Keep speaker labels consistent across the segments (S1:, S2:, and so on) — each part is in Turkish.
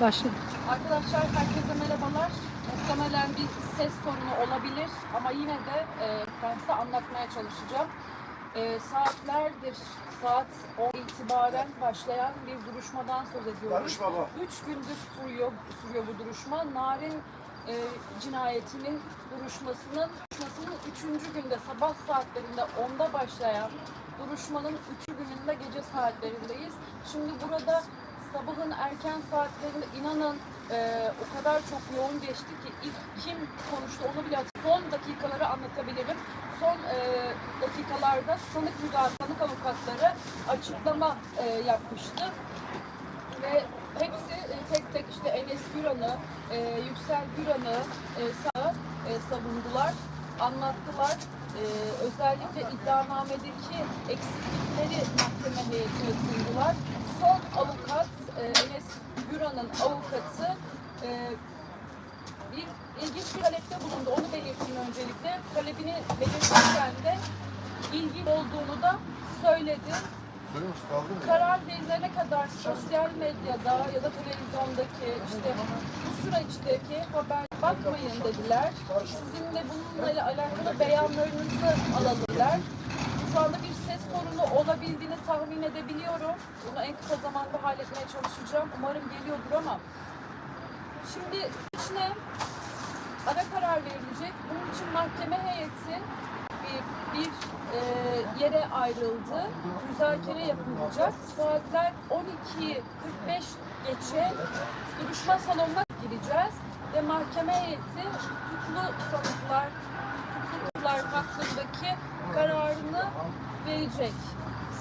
S1: Başladı.
S2: Arkadaşlar herkese merhabalar. Muhtemelen bir ses sorunu olabilir ama yine de e, ben size anlatmaya çalışacağım. E, saatlerdir saat 10 itibaren başlayan bir duruşmadan söz ediyoruz.
S3: Barış baba.
S2: Üç gündür sürüyor, sürüyor bu duruşma. Narin e, cinayetinin duruşmasının, duruşmasının üçüncü günde sabah saatlerinde 10'da başlayan duruşmanın üçü gününde gece saatlerindeyiz. Şimdi burada sabahın erken saatlerinde inanın e, o kadar çok yoğun geçti ki ilk kim konuştu onu bile. Son dakikaları anlatabilirim. Son e, dakikalarda sanık müdahale, sanık avukatları açıklama e, yapmıştı ve hepsi e, tek tek işte Enes Güran'ı, e, Yüksel Güran'ı e, sağ, e, savundular, anlattılar. E, özellikle iddianamedeki eksiklikleri mahkeme heyetine sundular. Son avukat e, Enes Güran'ın avukatı e, bir ilginç bir talepte bulundu. Onu belirteyim öncelikle. Talebini belirtirken de ilgili olduğunu da söyledi karar verilene kadar sosyal medyada ya da televizyondaki işte bu süreçteki haber bakmayın dediler. Sizinle bununla alakalı beyanlarınızı alabilirler. Şu anda bir tahmin edebiliyorum. Bunu en kısa zamanda halletmeye çalışacağım. Umarım geliyordur ama şimdi içine ara karar verilecek. Bunun için mahkeme heyeti bir, bir e, yere ayrıldı. Müzakere yapılacak. Saatler 12.45 geçe duruşma salonuna gireceğiz ve mahkeme heyeti tutuklu sanıklar, tutuklular hakkındaki kararını verecek.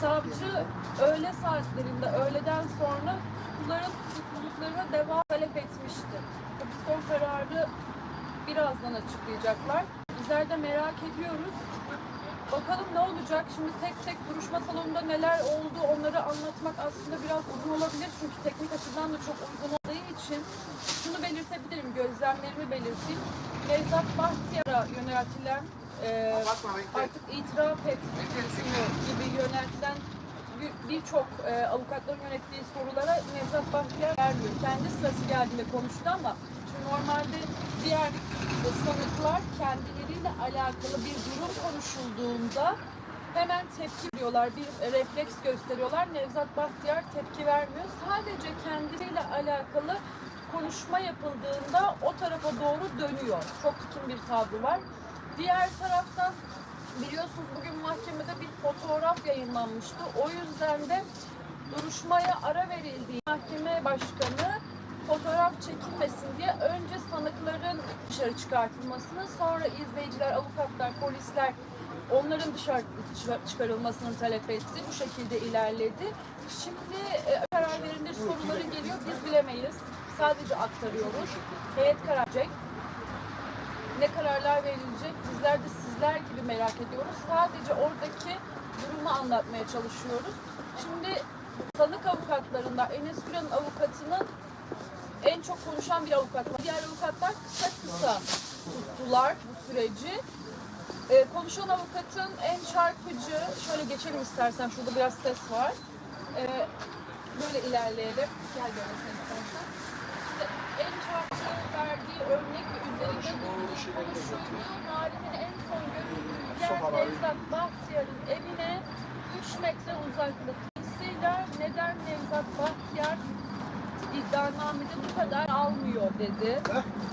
S2: Savcı öğle saatlerinde, öğleden sonra tutukluların tutukluluklarına devam talep etmişti. Tabii son kararı birazdan açıklayacaklar. Bizler de merak ediyoruz. Bakalım ne olacak? Şimdi tek tek duruşma salonunda neler oldu onları anlatmak aslında biraz uzun olabilir. Çünkü teknik açıdan da çok uygun olduğu için şunu belirtebilirim, gözlemlerimi belirteyim. Nevzat Bahtiyar'a yöneltilen e, artık itiraf et gibi yöneltilen bir- birçok e, avukatların yönettiği sorulara Nevzat Bahtiyar vermiyor. Kendi sırası geldiğinde konuştu ama şimdi normalde diğer e, sanıklar kendileriyle alakalı bir durum konuşulduğunda hemen tepki veriyorlar, bir refleks gösteriyorlar. Nevzat Bahtiyar tepki vermiyor. Sadece kendileriyle alakalı konuşma yapıldığında o tarafa doğru dönüyor. Çok tutum bir tavrı var. Diğer taraftan biliyorsunuz bugün mahkemede bir fotoğraf yayınlanmıştı. O yüzden de duruşmaya ara verildiği mahkeme başkanı fotoğraf çekilmesin diye önce sanıkların dışarı çıkartılmasını sonra izleyiciler, avukatlar, polisler onların dışarı çıkarılmasını talep etti. Bu şekilde ilerledi. Şimdi e, karar verilir soruları geliyor. Biz bilemeyiz. Sadece aktarıyoruz. Heyet karar verecek ne kararlar verilecek bizler de sizler gibi merak ediyoruz. Sadece oradaki durumu anlatmaya çalışıyoruz. Şimdi sanık avukatlarında Enes Güran'ın avukatının en çok konuşan bir avukat. Diğer avukatlar kısa kısa tuttular bu süreci. Ee, konuşan avukatın en çarpıcı, şöyle geçelim istersen şurada biraz ses var. Ee, böyle ilerleyelim. Gel böyle sen. İşte en çarpıcı verdiği örnek Narin'in en son görüldüğü yer Nevzat Bahtiyar'ın evine 3 metre uzaklık. Dolayısıyla neden Nevzat Bahtiyar iddianamede bu kadar almıyor dedi.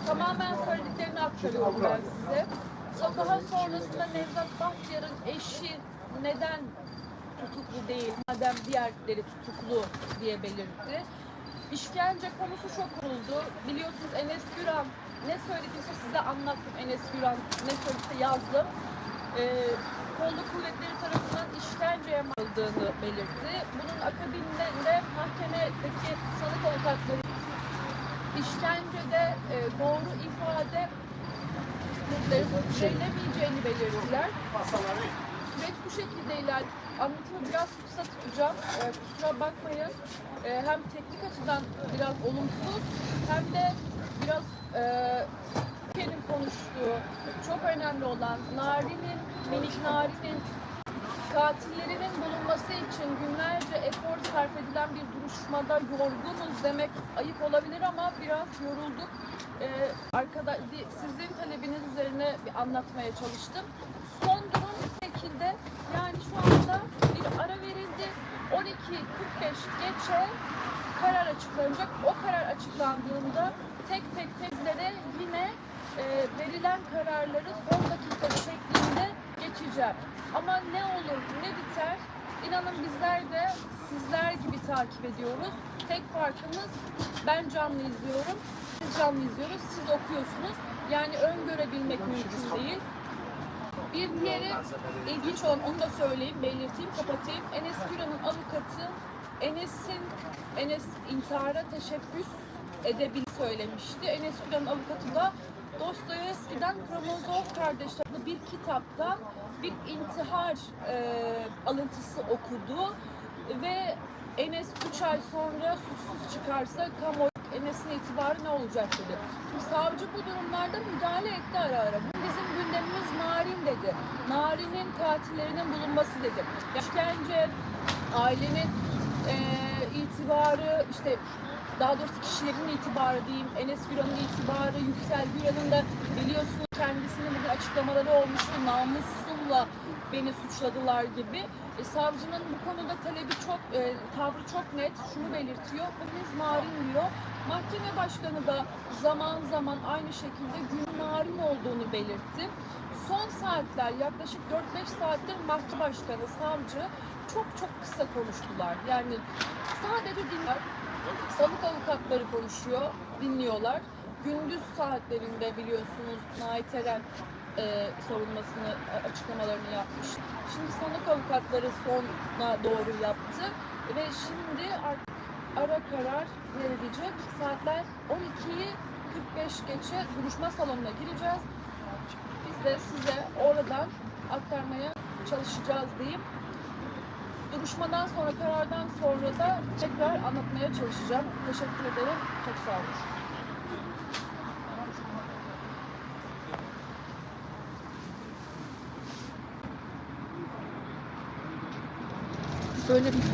S2: Tamamen söylediklerini aktarıyorum ben size. Daha sonrasında Nevzat Bahtiyar'ın eşi neden tutuklu değil, madem diğerleri tutuklu diye belirtti. İşkence konusu çok kuruldu. Biliyorsunuz Enes Güran ne söylediyse size anlattım. Enes Güran ne söylediyse yazdım. Ee, kolluk kuvvetleri tarafından işkenceye marıldığını belirtti. Bunun akabinde de mahkemedeki sanık avukatları işkencede e, doğru ifade verilemeyeceğini belirttiler. Süreç bu şekilde ilerliyor. Anlatımı biraz kısa tutacağım. Ee, kusura bakmayın. Ee, hem teknik açıdan biraz olumsuz hem de biraz e, ülkenin konuştuğu çok önemli olan Nari'nin, minik Nari'nin katillerinin bulunması için günlerce efor sarf edilen bir duruşmada yorgunuz demek ayıp olabilir ama biraz yorulduk. Ee, arkada sizin talebiniz üzerine bir anlatmaya çalıştım. Son durum şekilde. Yani şu anda bir ara verildi. 12.45 geçe karar açıklanacak. O karar açıklandığında tek tek tezlere yine e, verilen kararları son dakika şeklinde geçeceğim. Ama ne olur ne biter inanın bizler de sizler gibi takip ediyoruz. Tek farkımız ben canlı izliyorum, siz canlı izliyoruz, siz okuyorsunuz. Yani öngörebilmek mümkün değil. Bir diğeri ilginç olan onu da söyleyeyim, belirteyim, kapatayım. Enes Güran'ın avukatı Enes'in Enes intihara teşebbüs edebil söylemişti. Enes Güran'ın avukatı da Dostoyevski'den Karamazov kardeşler adlı bir kitaptan bir intihar e, alıntısı okudu ve Enes 3 ay sonra suçsuz çıkarsa kamuoyu Enes'in itibarı ne olacak dedi. Şimdi savcı bu durumlarda müdahale etti ara ara. Bizim gündemimiz narin dedi. Narin'in katillerinin bulunması dedi. İşkence, ailenin eee, itibarı, işte daha doğrusu kişilerin itibarı diyeyim, Enes Güran'ın itibarı, Yüksel Güran'ın da biliyorsunuz kendisinin bugün açıklamaları olmuştu. Namussuzla beni suçladılar gibi. E, savcının bu konuda talebi çok, e, tavrı çok net. Şunu belirtiyor. Hepimiz narin diyor. Mahkeme başkanı da zaman zaman aynı şekilde gün narin olduğunu belirtti. Son saatler yaklaşık 4-5 saattir mahkeme başkanı, savcı çok çok kısa konuştular. Yani sadece dinler. Sanık avukatları konuşuyor, dinliyorlar. Gündüz saatlerinde biliyorsunuz Nait Eren e, savunmasını, e, açıklamalarını yapmış. Şimdi sanık avukatları sona doğru yaptı ve şimdi artık ara karar verilecek. Saatler 12'yi 45 geçe duruşma salonuna gireceğiz. Biz de size oradan aktarmaya çalışacağız diyeyim. Duruşmadan sonra, karardan sonra da tekrar anlatmaya çalışacağım. Teşekkür ederim. Çok sağ olun. Böyle bir